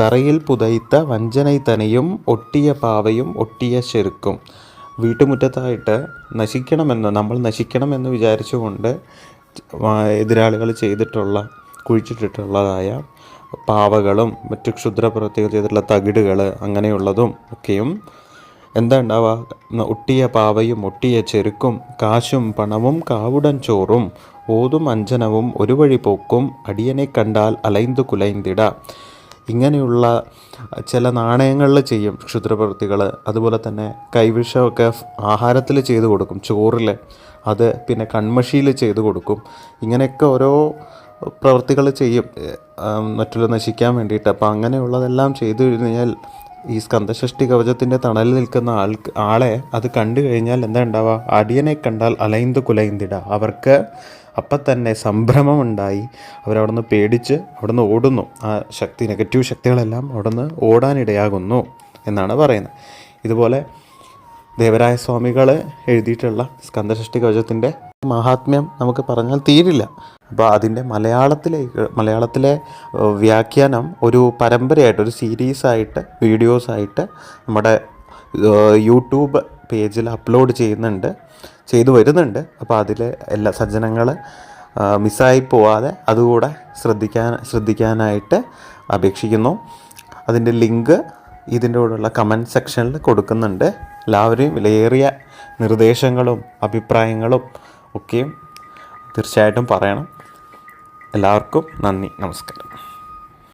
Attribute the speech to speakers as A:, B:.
A: തറയിൽ പുതയിത്ത വഞ്ചനൈത്തനയും ഒട്ടിയ പാവയും ഒട്ടിയ ചെരുക്കും വീട്ടുമുറ്റത്തായിട്ട് നശിക്കണമെന്ന് നമ്മൾ നശിക്കണമെന്ന് വിചാരിച്ചുകൊണ്ട് എതിരാളികൾ ചെയ്തിട്ടുള്ള കുഴിച്ചിട്ടിട്ടുള്ളതായ പാവകളും മറ്റു ക്ഷുദ്ര പ്രവൃത്തികൾ ചെയ്തിട്ടുള്ള തകിടുകൾ അങ്ങനെയുള്ളതും ഒക്കെയും എന്താ ഉണ്ടാവുക? ഒട്ടിയ പാവയും ഒട്ടിയ ചെരുക്കും കാശും പണവും കാവുടൻ ചോറും ഓതും അഞ്ജനവും ഒരു വഴി പോക്കും അടിയനെ കണ്ടാൽ അലൈന്തു കുലൈന്തിട. ഇങ്ങനെയുള്ള ചില നാണയങ്ങളിൽ ചെയ്യും ക്ഷുദ്രപ്രവൃത്തികൾ. അതുപോലെ തന്നെ കൈവിഷമൊക്കെ ആഹാരത്തിൽ ചെയ്തു കൊടുക്കും ചോറിൽ അത് പിന്നെ കൺമഷിയിൽ ചെയ്തു കൊടുക്കും. ഇങ്ങനെയൊക്കെ ഓരോ പ്രവൃത്തികൾ ചെയ്യും. മറ്റുള്ള നശിക്കാൻ വേണ്ടിയിട്ട്. അപ്പോൾ അങ്ങനെയുള്ളതെല്ലാം ചെയ്തു കഴിഞ്ഞാൽ ഈ സ്കന്ദഷഷ്ടി കവചത്തിന്റെ തണലിൽ നിൽക്കുന്ന ആൾക്ക് ആളെ അത് കണ്ടു കഴിഞ്ഞാൽ എന്താ ഉണ്ടാവുക? അടിയനെ കണ്ടാൽ അലൈന്ത് കുലൈന്തിട. അവർക്ക് അപ്പം തന്നെ സംഭ്രമമുണ്ടായി. അവരവിടുന്ന് പേടിച്ച് അവിടുന്ന് ഓടുന്നു. ആ ശക്തി നെഗറ്റീവ് ശക്തികളെല്ലാം അവിടുന്ന് ഓടാനിടയാകുന്നു എന്നാണ് പറയുന്നത്. ഇതുപോലെ ദേവരായ സ്വാമികൾ എഴുതിയിട്ടുള്ള സ്കന്ദഷ്ടി കവചത്തിന്റെ മഹാത്മ്യം നമുക്ക് പറഞ്ഞാൽ തീരില്ല. അപ്പോൾ അതിന്റെ മലയാളത്തിലേക്ക് മലയാളത്തിലെ വ്യാഖ്യാനം ഒരു പരമ്പരയായിട്ട് ഒരു സീരീസായിട്ട് വീഡിയോസായിട്ട് നമ്മുടെ യൂട്യൂബ് പേജിൽ അപ്ലോഡ് ചെയ്യുന്നുണ്ട് ചെയ്തു വരുന്നുണ്ട്. അപ്പോൾ അതിൽ എല്ലാ സജ്ജനങ്ങൾ മിസ്സായി പോവാതെ അതുകൂടെ ശ്രദ്ധിക്കാൻ ശ്രദ്ധിക്കാനായിട്ട് അപേക്ഷിക്കുന്നു. അതിന്റെ ലിങ്ക് ഇതിന്റെ കൂടെയുള്ള കമന്റ് സെക്ഷനിൽ കൊടുക്കുന്നുണ്ട്. എല്ലാവരെയും വിലയേറിയ നിർദ്ദേശങ്ങളും അഭിപ്രായങ്ങളും ഒക്കെയും തീർച്ചയായിട്ടും പറയണം. എല്ലാവർക്കും നന്ദി. നമസ്കാരം.